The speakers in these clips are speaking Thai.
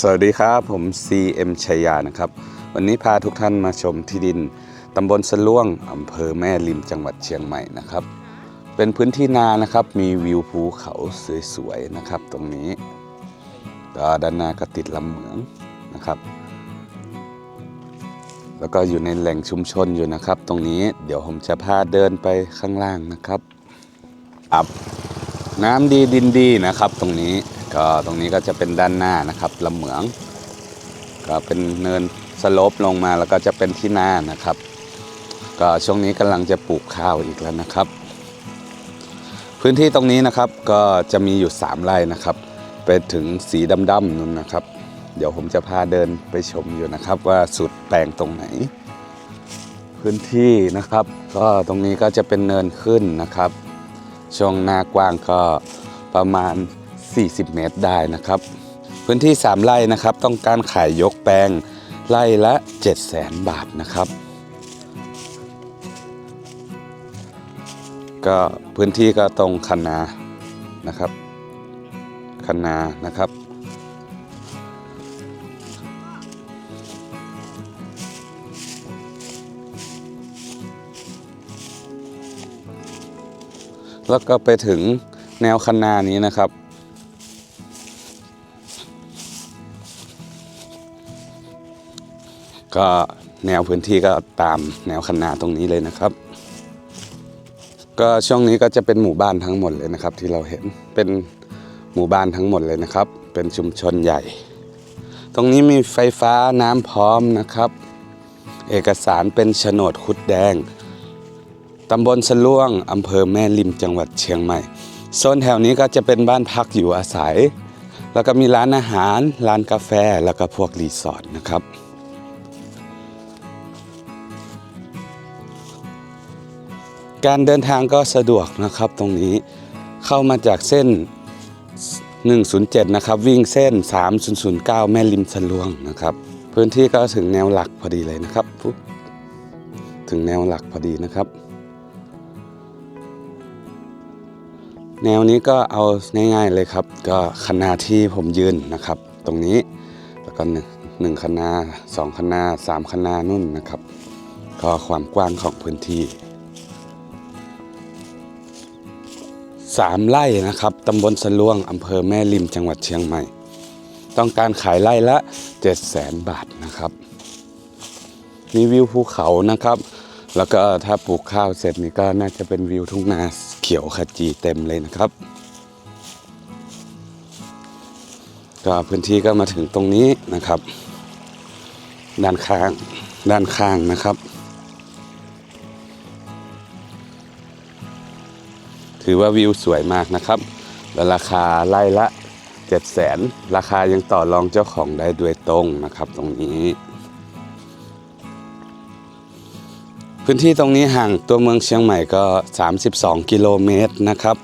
สวัสดีครับ ผม CM ชัยยานะครับ วันนี้พาทุกท่านมาชมที่ดินตำบลสะล่วงอำเภอแม่ริมจังหวัดเชียงใหม่นะครับ เป็นพื้นที่นานะครับมีวิวภูเขาสวยๆนะครับ ตรงนี้ก็ด้านหน้าก็ติดลำเหมืองนะครับ แล้วก็อยู่ในแหล่งชุมชนอยู่นะครับ ตรงนี้เดี๋ยวผมจะพาเดินไปข้างล่างนะครับอับน้ำดีดินดีนะครับ ตรงนี้ ก็ตรงนี้ก็จะเป็นด้านหน้านะครับลำเหมือง ก็เป็นเนินสลปลงมาแล้วก็จะเป็นที่นานะครับ ก็ช่วงนี้กำลังจะปลูกข้าวอีกแล้วนะครับ พื้นที่ตรงนี้นะครับก็จะมีอยู่ 3ไร่นะครับไปถึงสีดำๆนู่นนะครับ เดี๋ยวผมจะพาเดินไปชมอยู่นะครับ ว่าสุดแปลงตรงไหน พื้นที่นะครับ ก็ตรงนี้ก็จะเป็นเนินขึ้นนะครับ ช่วงหน้ากว้างก็ประมาณ 40 เมตรได้นะครับ พื้นที่ 3ไร่นะครับต้องการขายยกแปลงไร่ละ 7 0 0 0 0 0 บาทนะครับ ก็พื้นที่ก็ตรงคันนานะครับคันนานะครับแล้วก็ไปถึงแนวคันนานี้นะครับ ก็แนวพื้นที่ก็ตามแนวคันนาตรงนี้เลยนะครับ ก็ช่วงนี้ก็จะเป็นหมู่บ้านทั้งหมดเลยนะครับ ที่เราเห็นเป็นหมู่บ้านทั้งหมดเลยนะครับ เป็นชุมชนใหญ่ ตรงนี้มีไฟฟ้าน้ำพร้อมนะครับ เอกสารเป็นโฉนดคุดแดงตำบลสล่วงอำเภอแม่ริมจังหวัดเชียงใหม่โซนแถวนี้ก็จะเป็นบ้านพักอยู่อาศัย แล้วก็มีร้านอาหาร ร้านกาแฟ แล้วก็พวกรีสอร์ทนะครับ การเดินทางก็สะดวกนะครับตรงนี้เข้ามาจากเส้น 107 นะครับ วิ่งเส้น 3009 แม่ริมสลวงนะครับ พื้นที่ก็ถึงแนวหลักพอดีเลยนะครับ ถึงแนวหลักพอดีนะครับ แนวนี้ก็เอาง่ายๆเลยครับ ก็คณะที่ผมยืนนะครับ ตรงนี้แล้วก็หนึ่งหนึ่งคณะสองคณะสามคณะนุ่นนะครับ ก็ความกว้างของพื้นที่ สามไร่นะครับตำบลสลวงอำเภอแม่ริมจังหวัดเชียงใหม่ ต้องการขายไร่ละ7 0 0 0 0 0บาทนะครับ มีวิวภูเขานะครับ แล้วก็ถ้าปลูกข้าวเสร็จนี่ก็น่าจะเป็นวิวทุ่งนาเขียวขจีเต็มเลยนะครับ ก็พื้นที่ก็มาถึงตรงนี้นะครับ ด้านข้างด้านข้างนะครับ ถือว่าวิวสวยมากนะครับ และราคาไล่ละ7 0 0 0 0 0ราคายังต่อรองเจ้าของได้โดยตรงนะครับ ตรงนี้ พื้นที่ตรงนี้ห่างตัวเมืองเชียงใหม่ก็ 32 กิโลเมตรนะครับ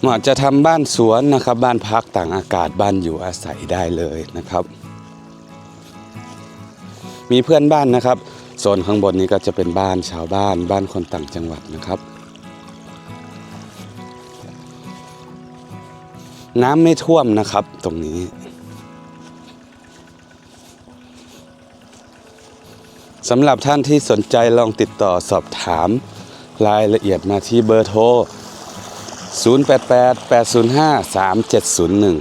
เหมาะจะทำบ้านสวนนะครับ บ้านพักต่างอากาศบ้านอยู่อาศัยได้เลยนะครับ มีเพื่อนบ้านนะครับ โซนข้างบนนี้ก็จะเป็นบ้านชาวบ้านบ้านคนต่างจังหวัดนะครับ น้ำไม่ท่วมนะครับตรงนี้ สำหรับท่านที่สนใจลองติดต่อสอบถามรายละเอียดมาที่เบอร์โทร 088 805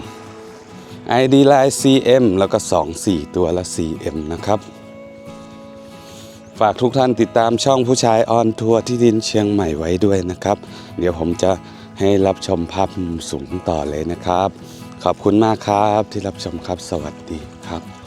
3701 ID Line CM แล้วก็ 24 ตัวละ CM นะครับ ฝากทุกท่านติดตามช่องผู้ชายออนทัวร์ที่ดินเชียงใหม่ไว้ด้วยนะครับ เดี๋ยวผมจะให้รับชมภาพมุมสูงต่อเลยนะครับ ขอบคุณมากครับที่รับชมครับสวัสดีครับ